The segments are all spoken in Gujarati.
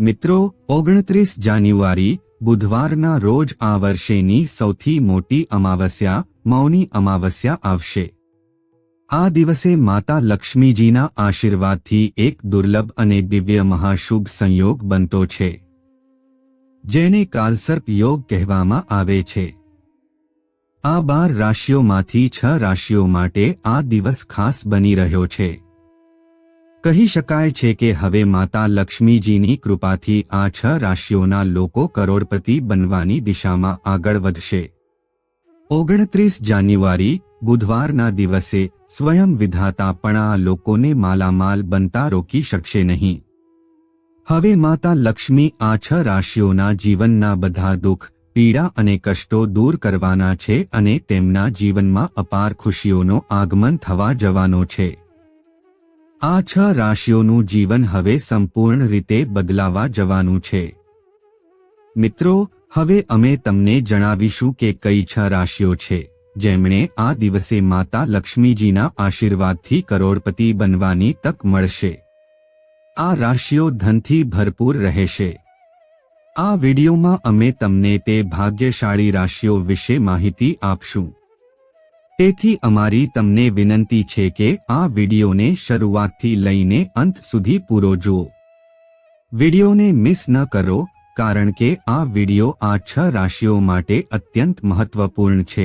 મિત્રો, ઓગણત્રીસ જાન્યુઆરી, બુધવારના રોજ આ વર્ષેની સૌથી મોટી અમાવસ્યા, મૌની અમાવસ્યા આવશે. આ દિવસે માતા લક્ષ્મીજીના આશીર્વાદથી એક દુર્લભ અને દિવ્ય મહાશુભ સંયોગ બનતો છે, જેને કાલસર્પ યોગ કહેવામાં આવે છે. આ બાર રાશિઓમાંથી છ રાશિઓ માટે આ દિવસ ખાસ બની રહ્યો છે. કહી શકાય છે કે હવે માતા લક્ષ્મીજીની કૃપાથી આ છ રાશિઓના લોકો કરોડપતિ બનવાની દિશામાં આગળ વધશે. ઓગણત્રીસ જાન્યુઆરી, બુધવારના દિવસે સ્વયં વિધાતા પણ આ લોકોને માલામાલ બનતા રોકી શકશે નહીં. હવે માતા લક્ષ્મી આ છ રાશિઓના જીવનના બધા દુઃખ, પીડા અને કષ્ટો દૂર કરવાના છે અને તેમના જીવનમાં અપાર ખુશીઓનો આગમન થવા જવાનો છે. આ છ રાશિઓનું જીવન હવે સંપૂર્ણ રીતે બદલાવા જવાનું છે. મિત્રો, હવે અમે તમને જણાવીશું કે કઈ છ રાશિઓ છે, જેમણે આ દિવસે માતા લક્ષ્મીજીના આશીર્વાદથી કરોડપતિ બનવાની તક મળશે. આ રાશિઓ ધનથી ભરપૂર રહેશે. આ વિડીયોમાં અમે તમને તે ભાગ્યશાળી રાશિઓ વિશે માહિતી આપશું. તેથી અમારી તમને વિનંતી છે કે આ વિડીયોને શરૂઆતથી લઈને અંત સુધી પૂરો જુઓ. વિડીયોને મિસ ન કરો, કારણ કે આ વીડિયો આ છ રાશિઓ માટે અત્યંત મહત્વપૂર્ણ છે.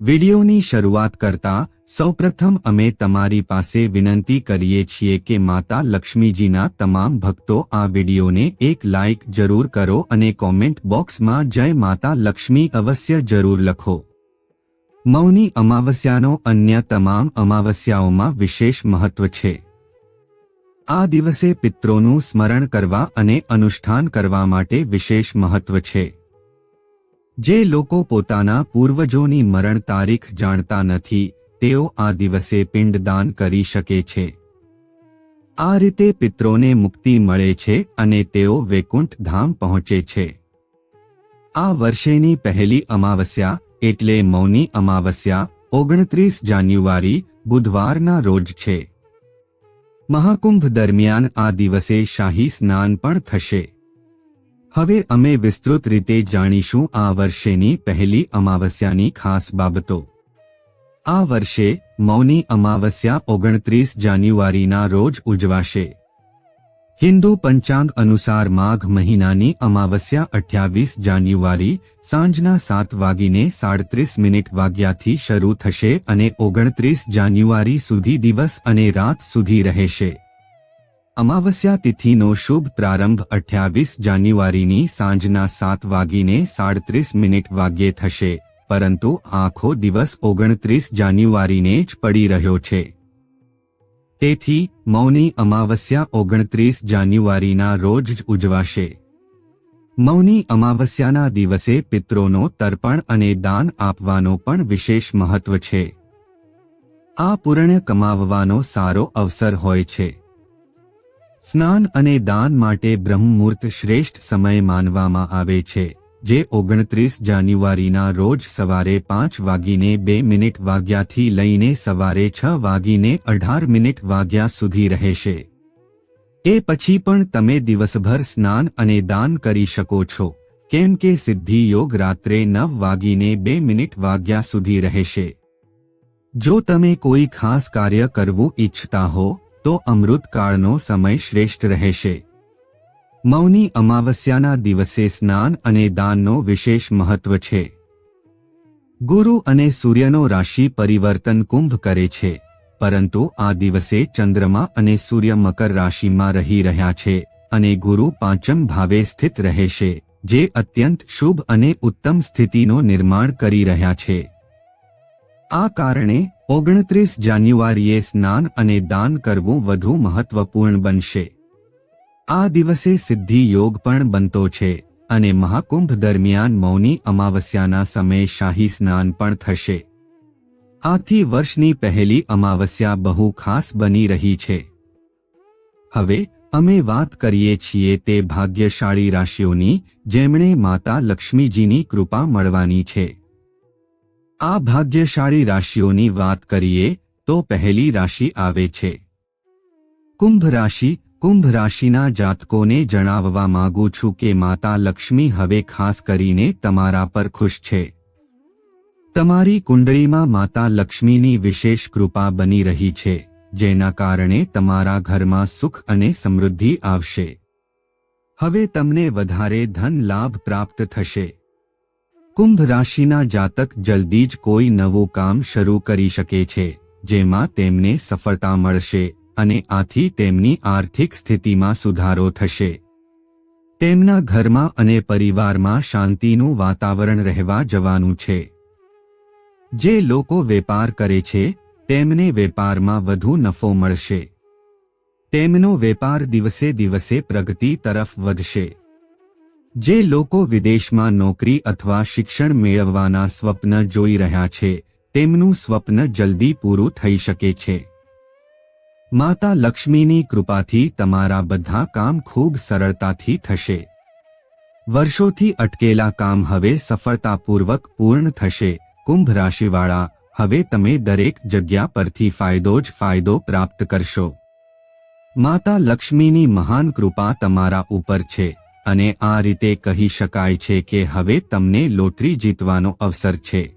વિડીયોની શરૂઆત કરતા સૌપ્રથમ અમે તમારી પાસે વિનંતી કરીએ છીએ કે માતા લક્ષ્મીજીના તમામ ભક્તો આ વિડીયોને એક લાઇક જરૂર કરો અને કોમેન્ટ બોક્સમાં જય માતા લક્ષ્મી અવશ્ય જરૂર લખો. મૌની અમાવસ્યાનો અન્ય તમામ અમાવસ્યાઓમાં વિશેષ મહત્વ છે. આ દિવસે પિત્રોનું સ્મરણ કરવા અને અનુષ્ઠાન કરવા માટે વિશેષ મહત્વ છે. જે લોકો પોતાના પૂર્વજોની મરણ તારીખ જાણતા નથી, તેઓ આ દિવસે પિંડદાન કરી શકે છે. આ રીતે પિત્રોને મુક્તિ મળે છે અને તેઓ વૈકુંઠ ધામ પહોંચે છે. આ વર્ષેની પહેલી અમાવસ્યા એટલે મૌની અમાવસ્યા, ઓગણત્રીસ જાન્યુઆરી, બુધવારના રોજ છે. મહાકુંભ દરમિયાન આ દિવસે શાહી સ્નાન પણ થશે. હવે અમે વિસ્તૃત રીતે જાણીશું આ વર્ષેની પહેલી અમાવસ્યાની ખાસ બાબતો. આ વર્ષે મૌની અમાવસ્યા ઓગણત્રીસ જાન્યુઆરીના રોજ ઉજવાશે. હિન્દુ પંચાંગ અનુસાર માઘ મહિનાની અમાવસ્યા અઠ્યાવીસ જાન્યુઆરી સાંજના સાત વાગીને સાડત્રીસ મિનિટ વાગ્યાથી શરૂ થશે અને ઓગણત્રીસ જાન્યુઆરી સુધી દિવસ અને રાત સુધી રહેશે. અમાવસ્યા તિથિનો શુભ પ્રારંભ અઠ્યાવીસ જાન્યુઆરીની સાંજના સાત વાગીને સાડત્રીસ મિનિટ વાગ્યે થશે, પરંતુ આખો દિવસ ઓગણત્રીસ જાન્યુઆરીને જ પડી રહ્યો છે. તેથી મૌની અમાવસ્યા ઓગણત્રીસ જાન્યુઆરીના રોજ જ ઉજવાશે. મૌની અમાવસ્યાના દિવસે પિત્રોનો તર્પણ અને દાન આપવાનો પણ વિશેષ મહત્વ છે. આ પુણ્ય કમાવવાનો સારો અવસર હોય છે. સ્નાન અને દાન માટે બ્રહ્મમૂર્ત શ્રેષ્ઠ સમય માનવામાં આવે છે. જે ઓગણત્રીસ જાન્યુઆરીના રોજ સવારે પાંચ વાગીને બે મિનિટ વાગ્યાથી લઈને સવારે છ વાગીને અઢાર મિનિટ વાગ્યા સુધી રહેશે. એ પછી પણ તમે દિવસભર સ્નાન અને દાન કરી શકો છો. કેમ કે સિદ્ધિ યોગ રાત્રે નવ વાગીને બે મિનિટ વાગ્યા સુધી રહેશે. જો તમે કોઈ ખાસ કાર્ય કરવું ઈચ્છતા હો, તો અમૃતકાળનો સમય શ્રેષ્ઠ રહેશે. મૌની અમાવસ્યાના દિવસે સ્નાન અને દાનનો વિશેષ મહત્વ છે. ગુરુ અને સૂર્યનો રાશિ પરિવર્તન કુંભ કરે છે, પરંતુ આ દિવસે ચંદ્રમા અને સૂર્ય મકર રાશિમાં રહી રહ્યા છે અને ગુરુ પાંચમ ભાવે સ્થિત રહેશે જે અત્યંત શુભ અને ઉત્તમ સ્થિતિનો નિર્માણ કરી રહ્યા છે. આ કારણે ઓગણત્રીસ જાન્યુઆરીએ સ્નાન અને દાન કરવું વધુ મહત્વપૂર્ણ બનશે. આ દિવસે સિદ્ધિ યોગ પણ બનતો છે અને મહાકુંભ દરમિયાન મૌની અમાવસ્યાના સમયે શાહી સ્નાન પણ થશે. આથી વર્ષની પહેલી અમાવસ્યા બહુ ખાસ બની રહી છે. હવે અમે વાત કરીએ છીએ તે ભાગ્યશાળી રાશિઓની જેમણે માતા લક્ષ્મીજીની કૃપા મળવાની છે. આ ભાગ્યશાળી રાશિઓની વાત કરીએ તો પહેલી રાશિ આવે છે. કુંભ રાશિ કુંભ રાશિના જાતકોને જણાવવા માંગુ છું કે માતા લક્ષ્મી હવે ખાસ કરીને તમારા પર ખુશ છે. તમારી કુંડળીમાં માતા લક્ષ્મીની વિશેષ કૃપા બની રહી છે, જેના કારણે તમારા ઘરમાં સુખ અને સમૃદ્ધિ આવશે. હવે તમને વધારે ધન લાભ પ્રાપ્ત થશે. કુંભ રાશિના જાતક જલ્દી જ કોઈ નવું કામ શરૂ કરી શકે છે, જેમાં તેમને સફળતા મળશે. અને આથી તેમની આર્થિક સ્થિતિમાં સુધારો થશે. તેમના ઘરમાં અને પરિવારમાં શાંતિનું વાતાવરણ રહેવા જવાનું છે. જે લોકો વેપાર કરે છે, તેમને વેપારમાં વધુ નફો મળશે. તેમનો વેપાર દિવસે દિવસે પ્રગતિ તરફ વધશે. જે લોકો વિદેશમાં નોકરી અથવા શિક્ષણ મેળવવાના સ્વપ્ન જોઈ રહ્યા છે, તેમનું સ્વપ્ન જલ્દી પૂરું થઈ શકે છે. માતા લક્ષ્મીની કૃપાથી તમારા બધા કામ ખૂબ સરળતાથી થશે. વર્ષોથી અટકેલા કામ હવે સફળતાપૂર્વક પૂર્ણ થશે. કુંભ રાશિવાળા, હવે તમે દરેક જગ્યા પરથી ફાયદો જ ફાયદો પ્રાપ્ત કરશો. માતા લક્ષ્મીની મહાન કૃપા તમારા ઉપર છે અને આ રીતે કહી શકાય છે કે હવે તમને લોટરી જીતવાનો અવસર છે.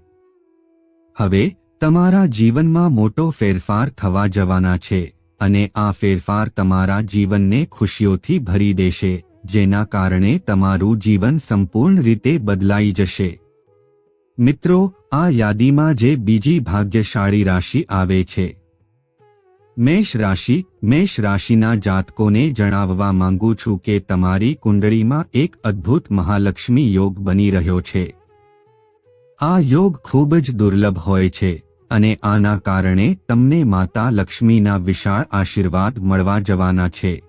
હવે તમારા જીવનમાં મોટો ફેરફાર થવા જવાના છે. અને આ ફેરફાર તમારા જીવનને ખુશીઓથી ભરી દેશે, જેના કારણે તમારું જીવન સંપૂર્ણ રીતે બદલાઈ જશે. મિત્રો, આ યાદીમાં જે બીજી ભાગ્યશાળી રાશિ આવે છે. મેષ રાશિ, મેષ રાશિના જાતકોને જણાવવા માંગુ છું કે તમારી કુંડળીમાં એક અદ્ભુત મહાલક્ષ્મી યોગ બની રહ્યો છે. આ યોગ ખૂબ જ દુર્લભ હોય છે. અને આના કારણે તમને માતા લક્ષ્મીના વિશાળ આશીર્વાદ મળવા જવાના છે.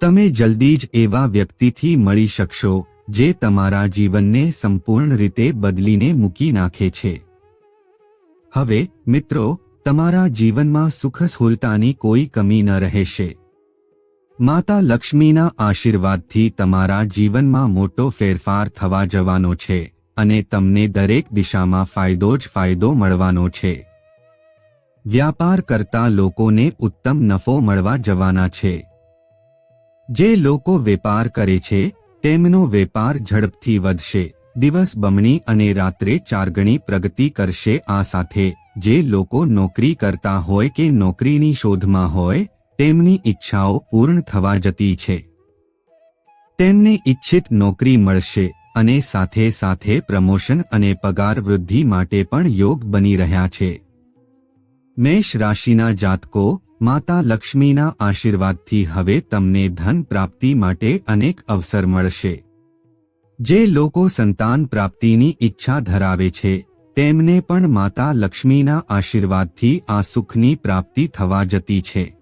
તમે જલ્દી જ એવા વ્યક્તિથી મળી શકશો, જે તમારા જીવનને સંપૂર્ણ રીતે બદલીને મૂકી નાખે છે. હવે, મિત્રો, તમારા જીવનમાં સુખ સુલતાની કોઈ કમી ન રહેશે. માતા લક્ષ્મીના આશીર્વાદથી તમારા જીવનમાં મોટો ફેરફાર થવા જવાનો છે. અને તમને દરેક દિશામાં ફાયદો જ ફાયદો મળવાનો છે. વ્યાપાર કરતા લોકોને ઉત્તમ નફો મળવા જવાના છે. જે લોકો વેપાર કરે છે, તેમનો વેપાર ઝડપથી વધશે. દિવસ બમણી અને રાત્રે ચારગણી પ્રગતિ કરશે આ સાથે. જે લોકો નોકરી કરતા હોય કે નોકરીની શોધમાં હોય, તેમની ઈચ્છાઓ પૂર્ણ થવા જતી છે. તેમને ઈચ્છિત નોકરી મળશે. અને સાથે સાથે પ્રમોશન અને પગાર વૃદ્ધિ માટે પણ યોગ બની રહ્યા છે. મેષ રાશિના જાતકો, માતા લક્ષ્મીના આશીર્વાદથી હવે તમને ધન પ્રાપ્તિ માટે અનેક અવસર મળશે. જે લોકો સંતાન પ્રાપ્તિની ઈચ્છા ધરાવે છે, તેમને પણ માતા લક્ષ્મીના આશીર્વાદથી આ સુખની પ્રાપ્તિ થવા જતી છે.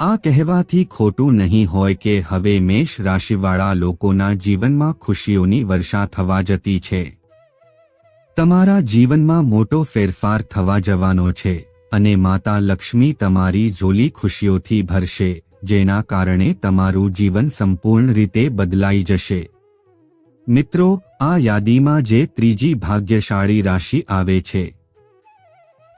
આ કહેવાથી ખોટું નહીં હોય કે હવે મેષ રાશિવાળા લોકોના જીવનમાં ખુશીઓની વર્ષા થવા જતી છે. તમારા જીવનમાં મોટો ફેરફાર થવા જવાનો છે અને માતા લક્ષ્મી તમારી ઝોલી ખુશીઓથી ભરશે, જેના કારણે તમારું જીવન સંપૂર્ણ રીતે બદલાઈ જશે. મિત્રો, આ યાદીમાં જે ત્રીજી ભાગ્યશાળી રાશિ આવે છે.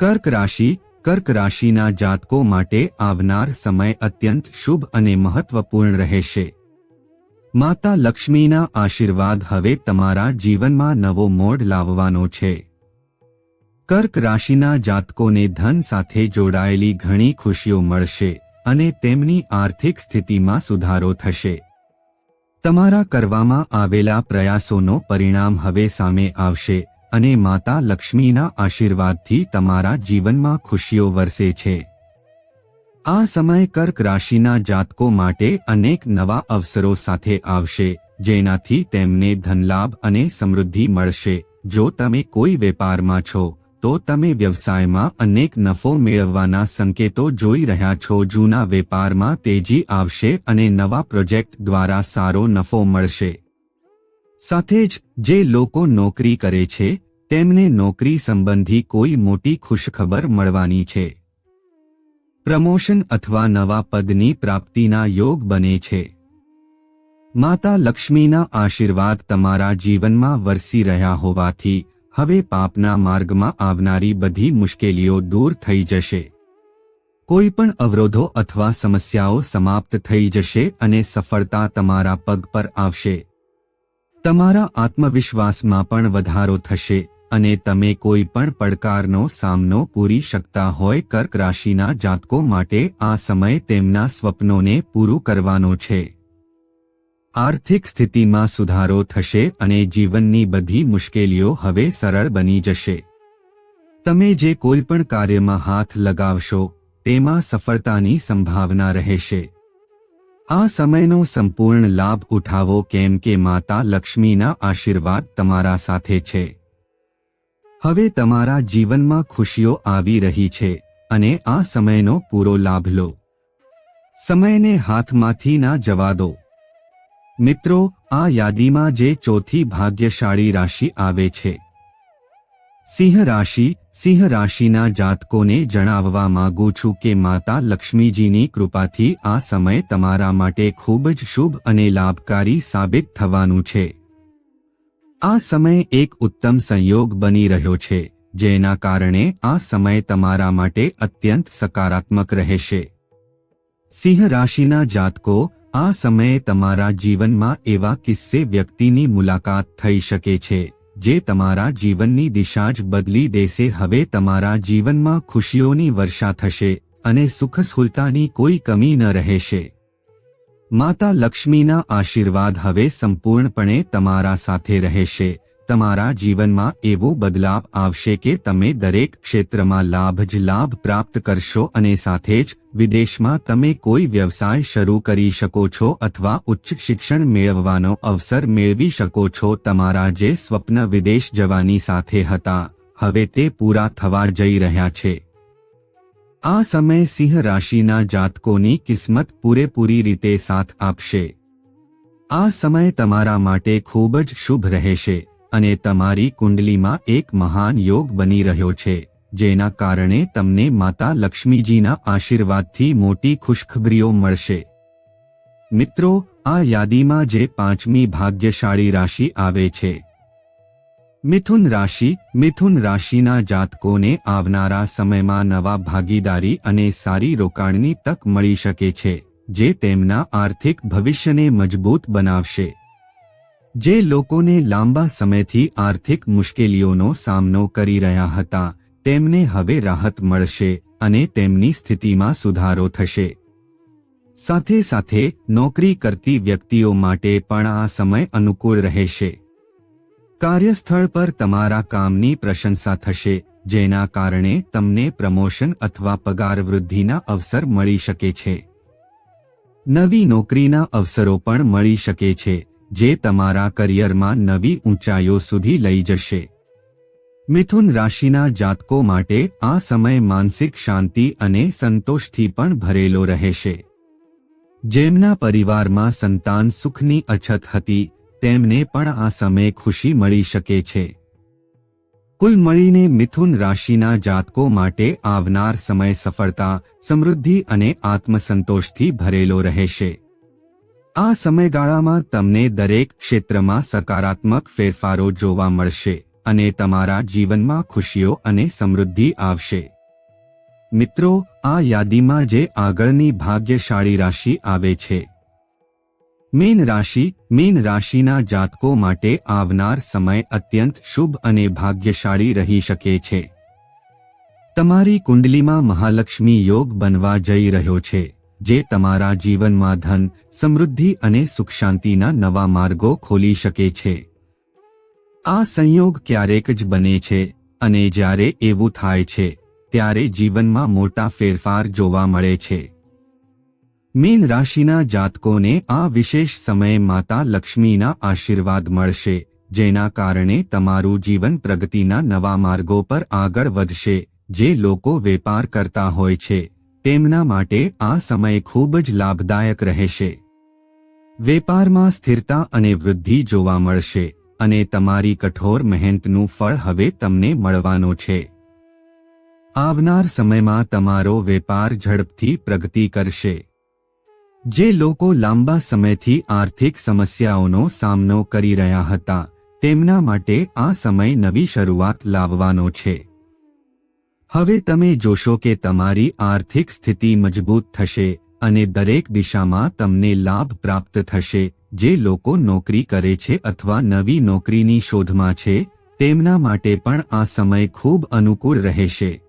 કર્ક રાશિ કર્ક રાશિના જાતકો માટે આવનાર સમય અત્યંત શુભ અને મહત્વપૂર્ણ રહેશે. માતા લક્ષ્મીના આશીર્વાદ હવે તમારા જીવનમાં નવો મોડ લાવવાનો છે. કર્ક રાશિના જાતકોને ધન સાથે જોડાયેલી ઘણી ખુશીઓ મળશે અને તેમની આર્થિક સ્થિતિમાં સુધારો થશે. તમારા કરવામાં આવેલા પ્રયાસોનો પરિણામ હવે સામે આવશે. અને માતા લક્ષ્મીના આશીર્વાદથી તમારા જીવનમાં ખુશીઓ વરસે છે. આ સમય કર્ક રાશિના જાતકો માટે અનેક નવા અવસરો સાથે આવશે, જેનાથી તેમને ધનલાભ અને સમૃદ્ધિ મળશે. જો તમે કોઈ વેપારમાં છો, તો તમે વ્યવસાયમાં અનેક નફો મેળવવાના સંકેતો જોઈ રહ્યા છો. જૂના વેપારમાં તેજી આવશે અને નવા પ્રોજેક્ટ દ્વારા સારો નફો મળશે. સાથે જ, જે લોકો નોકરી કરે છે તેમને નોકરી સંબંધી કોઈ મોટી ખુશખબર મળવાની છે. પ્રમોશન અથવા નવા પદની પ્રાપ્તિના યોગ બને છે. માતા લક્ષ્મીના આશીર્વાદ તમારા જીવનમાં વરસી રહ્યા હોવાથી, હવે પાપના માર્ગમાં આવનારી બધી મુશ્કેલીઓ દૂર થઈ જશે. કોઈ પણ અવરોધો અથવા સમસ્યાઓ સમાપ્ત થઈ જશે અને સફળતા તમારા પગ પર આવશે. તમારા આત્મવિશ્વાસમાં પણ વધારો થશે. અને તમે કોઈ પણ પડકારનો સામનો પૂરી શકતા હોય કર્ક રાશિના જાતકો માટે આ સમય તેમના સ્વપ્નોને પૂરું કરવાનો છે. આર્થિક સ્થિતિમાં સુધારો થશે અને જીવનની બધી મુશ્કેલીઓ હવે સરળ બની જશે. તમે જે કોઈ પણ કાર્યમાં હાથ લગાવશો, તેમાં સફળતાની સંભાવના રહેશે. આ સમયનો સંપૂર્ણ લાભ ઉઠાવો કેમ કે માતા લક્ષ્મીના આશીર્વાદ તમારા સાથે છે. હવે તમારા જીવનમાં ખુશીઓ આવી રહી છે અને આ સમયનો પૂરો લાભ લો. સમયને હાથમાંથી ના જવા દો. મિત્રો, આ યાદીમાં જે ચોથી ભાગ્યશાળી રાશિ આવે છે. સિંહ રાશિ, સિંહ રાશિના જાતકોને જણાવવા માંગુ છું કે માતા લક્ષ્મીજીની કૃપાથી આ સમય તમારા માટે ખૂબ જ શુભ અને લાભકારી સાબિત થવાનું છે. આ સમય એક ઉત્તમ સંયોગ બની રહ્યો છે, જેના કારણે આ સમય તમારા માટે અત્યંત સકારાત્મક રહેશે. સિંહ રાશિના જાતકો, આ સમયે તમારા જીવનમાં એવા કિસ્સે વ્યક્તિની મુલાકાત થઈ શકે છે, જે તમારા જીવનની દિશા જ બદલી દેશે. હવે તમારા જીવનમાં ખુશીઓની વર્ષા થશે અને સુખ સુલતાની કોઈ કમી ન રહેશે. માતા લક્ષ્મીના આશીર્વાદ હવે સંપૂર્ણપણે તમારા સાથે રહેશે. તમારા જીવનમાં એવો બદલાવ આવશે કે તમે દરેક ક્ષેત્રમાં લાભ જ લાભ પ્રાપ્ત કરશો અને સાથે જ વિદેશમાં તમે કોઈ વ્યવસાય શરૂ કરી શકો છો અથવા ઉચ્ચ શિક્ષણ મેળવવાનો અવસર મેળવી શકો છો. તમારા જે સ્વપ્ન વિદેશ જવાની સાથે હતા, હવે તે પૂરા થવા જઈ રહ્યા છે. આ સમય સિંહ રાશિના જાતકોની કિસ્મત પૂરેપૂરી રીતે સાથ આપશે. આ સમય તમારા માટે ખૂબ જ શુભ રહેશે અને તમારી કુંડલીમાં એક મહાન યોગ બની રહ્યો છે, જેના કારણે તમને માતા લક્ષ્મીજીના આશીર્વાદથી મોટી ખુશખબરીઓ મળશે. મિત્રો, આ યાદીમાં જે પાંચમી ભાગ્યશાળી રાશિ આવે છે મિથુન રાશિ, મિથુન રાશિના જાતકોને આવનારા સમયમાં નવા ભાગીદારી અને સારી રોકાણની તક મળી શકે છે, જે તેમના આર્થિક ભવિષ્યને મજબૂત બનાવશે. જે લોકોને લાંબા સમયથી આર્થિક મુશ્કેલીઓનો સામનો કરી રહ્યા હતા, તેમને હવે રાહત મળશે અને તેમની સ્થિતિમાં સુધારો થશે. સાથે સાથે નોકરી કરતી વ્યક્તિઓ માટે પણ આ સમય અનુકૂળ રહેશે. કાર્યસ્થળ પર તમારા કામની પ્રશંસા થશે, જેના કારણે તમને પ્રમોશન અથવા પગાર વૃદ્ધિના અવસર મળી શકે છે. નવી નોકરીના અવસરો પણ મળી શકે છે, જે તમારા કરિયરમાં નવી ઊંચાઈઓ સુધી લઈ જશે. મિથુન રાશિના જાતકો માટે આ સમય માનસિક શાંતિ અને સંતોષથી પણ ભરેલો રહેશે. જેમના પરિવારમાં સંતાન સુખની અછત હતી તેમને પણ આ સમય ખુશી મળી શકે છે. કુલ મળીને મિથુન રાશિના જાતકો માટે આવનાર સમય સફળતા, સમૃદ્ધિ અને આત્મસંતોષથી ભરેલો રહેશે. આ સમયગાળામાં તમને દરેક ક્ષેત્રમાં સકારાત્મક ફેરફારો જોવા મળશે અને તમારા જીવનમાં ખુશીઓ અને સમૃદ્ધિ આવશે. મિત્રો, આ યાદીમાં જે આગળની ભાગ્યશાળી રાશિ આવે છે. મીન રાશિ, મીન રાશિના જાતકો માટે આવનાર સમય અત્યંત શુભ અને ભાગ્યશાળી રહી શકે છે. તમારી કુંડલીમાં મહાલક્ષ્મી યોગ બનવા જઈ રહ્યો છે, જે તમારા જીવનમાં ધન, સમૃદ્ધિ અને સુખ શાંતિના નવા માર્ગો ખોલી શકે છે. આ સંયોગ ક્યારેક જ બને છે, અને જ્યારે એવું થાય છે, ત્યારે જીવનમાં મોટા ફેરફાર જોવા મળે છે. મીન રાશિના જાતકોને આ વિશેષ સમયે માતા લક્ષ્મીના આશીર્વાદ મળશે, જેના કારણે તમારું જીવન પ્રગતિના નવા માર્ગો પર આગળ વધશે, જે લોકો વેપાર કરતા હોય છે. તેમના માટે આ સમય ખૂબ જ લાભદાયક રહેશે. વેપારમાં સ્થિરતા અને વૃદ્ધિ જોવા મળશે, અને તમારી કઠોર મહેનતનું ફળ હવે તમને મળવાનો છે. આવનાર સમયમાં તમારો વેપાર ઝડપથી પ્રગતિ કરશે. જે લોકો લાંબા સમયથી આર્થિક સમસ્યાઓનો સામનો કરી રહ્યા હતા, તેમના માટે આ સમય નવી શરૂઆત લાવવાનો છે. હવે તમે જોશો કે તમારી આર્થિક સ્થિતિ મજબૂત થશે અને દરેક દિશામાં તમને લાભ પ્રાપ્ત થશે, જે લોકો નોકરી કરે છે અથવા નવી નોકરીની શોધમાં છે, તેમના માટે પણ આ સમય ખૂબ અનુકૂળ રહેશે.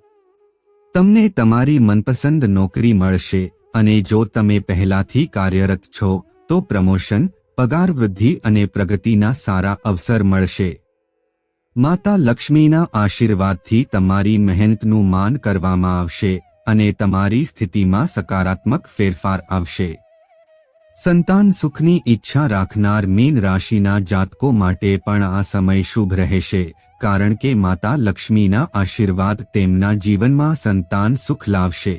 તમને તમારી મનપસંદ નોકરી મળશે અને જો તમે પહેલાથી કાર્યરત છો, તો પ્રમોશન, પગાર વૃદ્ધિ અને પ્રગતિના સારા અવસર મળશે. માતા લક્ષ્મીના આશીર્વાદથી તમારી મહેનતનું માન કરવામાં આવશે અને તમારી સ્થિતિમાં સકારાત્મક ફેરફાર આવશે. સંતાન સુખની ઈચ્છા રાખનાર મીન રાશિના જાતકો માટે પણ આ સમય શુભ રહેશે, કારણ કે માતા લક્ષ્મીના આશીર્વાદ તેમના જીવનમાં સંતાન સુખ લાવશે.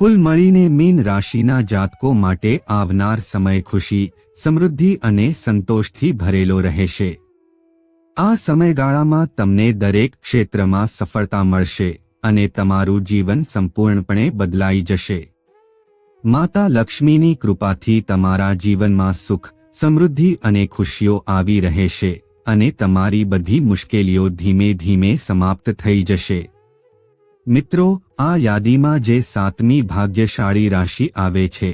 કુલ મળીને મીન રાશિના જાતકો માટે આવનાર સમય ખુશી, સમૃદ્ધિ અને સંતોષથી ભરેલો રહેશે. આ સમયગાળામાં તમને દરેક ક્ષેત્રમાં સફળતા મળશે અને તમારું જીવન સંપૂર્ણપણે બદલાઈ જશે. માતા લક્ષ્મીની કૃપાથી તમારા જીવનમાં સુખ, સમૃદ્ધિ અને ખુશીઓ આવી રહેશે અને તમારી બધી મુશ્કેલીઓ ધીમે ધીમે સમાપ્ત થઈ જશે. મિત્રો આ યાદીમાં જે સાતમી ભાગ્યશાળી રાશિ આવે છે.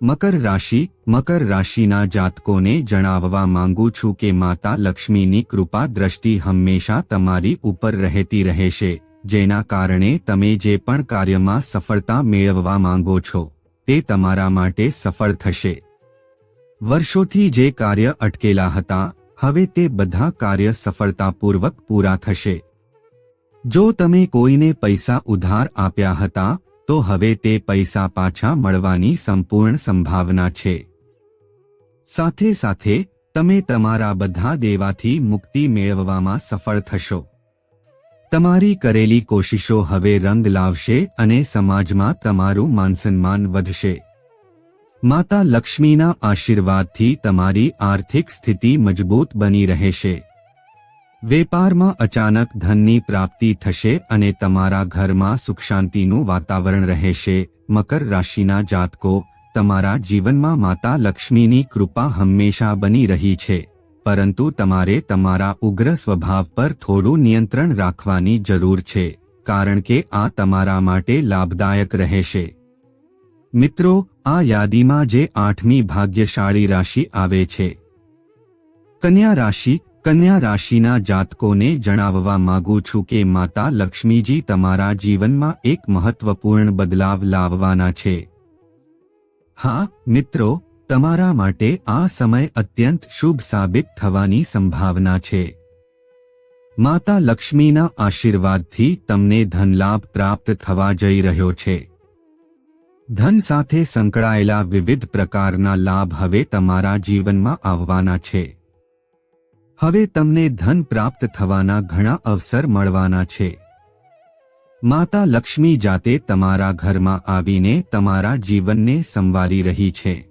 મકર રાશિ, મકર રાશિના જાતકોને જણાવવા માંગુ છું કે માતા લક્ષ્મીની કૃપા દ્રષ્ટિ હંમેશા તમારી ઉપર રહેતી રહેશે, જેના કારણે તમે જે પણ કાર્યમાં સફળતા મેળવવા માંગો છો, તે તમારા માટે સફળ થશે. વર્ષોથી જે કાર્ય અટકેલા હતા, હવે તે બધા કાર્ય સફળતાપૂર્વક પૂરા થશે. જો તમે કોઈને પૈસા ઉધાર આપ્યા હતા, તો હવે તે પૈસા પાછા મળવાની સંપૂર્ણ સંભાવના છે. સાથે સાથે, તમે તમારા બધા દેવાથી મુક્તિ મેળવવામાં સફળ થશો. તમારી કરેલી કોશિશો હવે રંગ લાવશે અને સમાજમાં તમારું માનસન્માન વધશે. માતા લક્ષ્મીના આશીર્વાદથી તમારી આર્થિક સ્થિતિ મજબૂત બની રહેશે. વેપારમાં અચાનક ધનની પ્રાપ્તિ થશે અને તમારા ઘરમાં સુખ શાંતિનું વાતાવરણ રહેશે. મકર રાશિના જાતકો, તમારા જીવનમાં માતા લક્ષ્મીની કૃપા હંમેશા બની રહી છે. પરંતુ તમારે તમારા ઉગ્ર સ્વભાવ પર થોડું નિયંત્રણ રાખવાની જરૂર છે, કારણ કે આ તમારા માટે લાભદાયક રહેશે. મિત્રો, આ યાદીમાં જે આઠમી ભાગ્યશાળી રાશિ આવે છે. કન્યા રાશિ કન્યા રાશિના જાતકોને જણાવવા માંગુ છું કે માતા લક્ષ્મીજી તમારા જીવનમાં એક મહત્વપૂર્ણ બદલાવ લાવવાના છે. હા, મિત્રો, તમારા માટે આ સમય અત્યંત શુભ સાબિત થવાની સંભાવના છે. માતા લક્ષ્મીના આશીર્વાદથી તમને ધનલાભ પ્રાપ્ત થવા જઈ રહ્યો છે. ધન સાથે સંકળાયેલા વિવિધ પ્રકારના લાભ હવે તમારા જીવનમાં આવવાના છે. હવે તમને ધન પ્રાપ્ત થવાના ઘણા અવસર મળવાના છે. માતા લક્ષ્મી જાતે તમારા ઘરમાં આવીને તમારા જીવનને સંવારી રહી છે.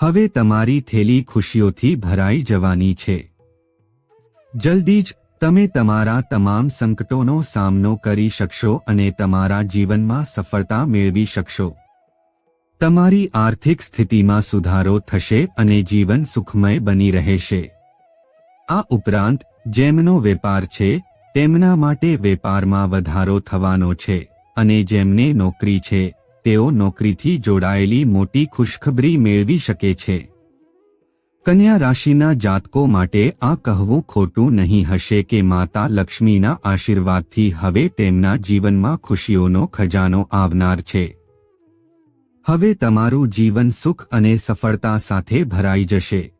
હવે તમારી થેલી ખુશીઓથી ભરાઈ જવાની છે. જલ્દી જ તમે તમારા તમામ સંકટોનો સામનો કરી શકશો અને તમારા જીવનમાં સફળતા મેળવી શકશો. તમારી આર્થિક સ્થિતિમાં સુધારો થશે અને જીવન સુખમય બની રહેશે. આ ઉપરાંત, જેમનો વેપાર છે, તેમના માટે વેપારમાં વધારો થવાનો છે, અને જેમને નોકરી છે, તેઓ નોકરીથી જોડાયેલી મોટી ખુશખબરી મેળવી શકે છે. કન્યા રાશિના જાતકો માટે આ કહેવું ખોટું નહીં હશે કે માતા લક્ષ્મીના આશીર્વાદથી હવે તેમના જીવનમાં ખુશીઓનો ખજાનો આવનાર છે. હવે તમારું જીવન સુખ અને સફળતા સાથે ભરાઈ જશે.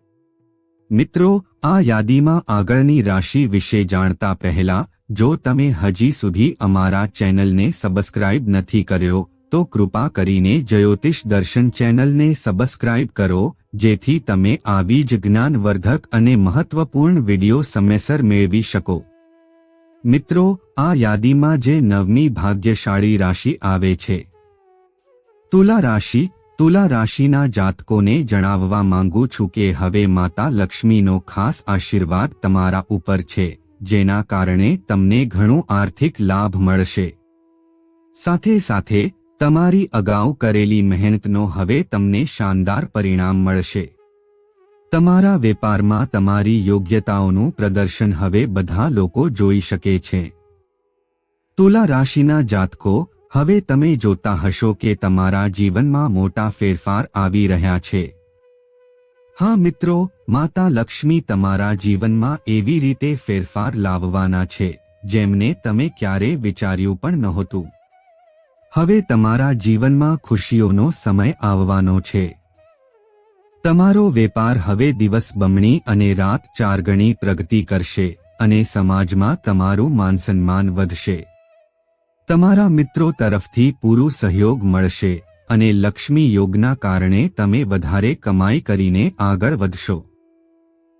મિત્રો, આ યાદીમાં આગળની રાશિ વિશે જાણતા પહેલા, જો તમે હજી સુધી અમારા ચેનલને સબસ્ક્રાઇબ નથી કર્યો, તો કૃપા કરીને જ્યોતિષ દર્શન ચેનલને સબસ્ક્રાઇબ કરો, જેથી તમે આવી જ જ્ઞાનવર્ધક અને મહત્વપૂર્ણ વિડિયો સમયસર મેળવી શકો. મિત્રો, આ યાદીમાં જે નવમી ભાગ્યશાળી રાશિ આવે છે. તુલા રાશિ તુલા રાશિના જાતકોને જણાવવા માંગુ છું કે હવે માતા લક્ષ્મીનો ખાસ આશીર્વાદ તમારા ઉપર છે, જેના કારણે તમને ઘણું આર્થિક લાભ મળશે. સાથે સાથે, તમારી અગાઉ કરેલી મહેનતનો હવે તમને શાનદાર પરિણામ મળશે. તમારા વેપારમાં તમારી યોગ્યતાઓનું પ્રદર્શન હવે બધા લોકો જોઈ શકે છે. તુલા રાશિના જાતકો હવે તમે જોતા હશો કે તમારા જીવનમાં મોટા ફેરફાર આવી રહ્યા છે. હા મિત્રો, માતા લક્ષ્મી તમારા જીવનમાં એવી રીતે ફેરફાર લાવવાના છે, જેમને તમે ક્યારે વિચાર્યું પણ નહોતું. હવે તમારા જીવનમાં ખુશીઓનો સમય આવવાનો છે. તમારો વેપાર હવે દિવસ બમણી અને રાત ચાર ગણી પ્રગતિ કરશે અને સમાજમાં તમારું માનસન્માન વધશે. તમારા મિત્રો તરફથી પૂરું સહયોગ મળશે અને લક્ષ્મી યોગના કારણે તમે વધારે કમાઈ કરીને આગળ વધશો.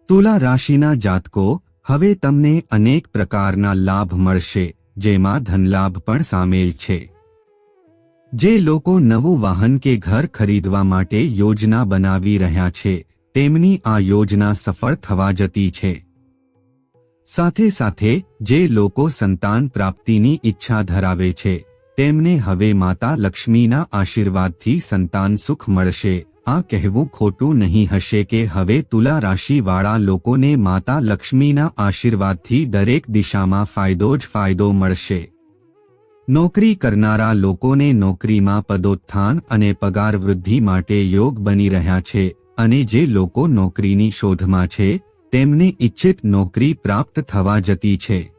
તુલા રાશિના જાતકો, હવે તમને અનેક પ્રકારના લાભ મળશે, જેમાં ધનલાભ પણ સામેલ છે. જે લોકો નવું વાહન કે ઘર ખરીદવા માટે યોજના બનાવી રહ્યા છે, તેમની આ યોજના સફળ થવા જતી છે. સાથે સાથે, જે લોકો સંતાન પ્રાપ્તિની ઈચ્છા ધરાવે છે, તેમને હવે માતા લક્ષ્મીના આશીર્વાદથી સંતાન સુખ મળશે. આ કહેવું ખોટું નહીં હશે કે હવે તુલા રાશિવાળા લોકોને માતા લક્ષ્મીના આશીર્વાદથી દરેક દિશામાં ફાયદો જ ફાયદો મળશે. નોકરી કરનારા લોકોને નોકરીમાં પદોત્થાન અને પગાર વૃદ્ધિ માટે યોગ બની રહ્યા છે, અને જે લોકો નોકરીની શોધમાં છે તેમને ઇચ્છિત નોકરી પ્રાપ્ત થવા જતી છે.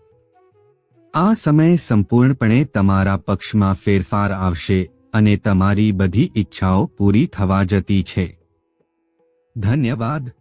આ સમય સંપૂર્ણપણે તમારા પક્ષમાં ફેરફાર આવશે અને તમારી બધી ઈચ્છાઓ પૂરી થવા જતી છે. ધન્યવાદ.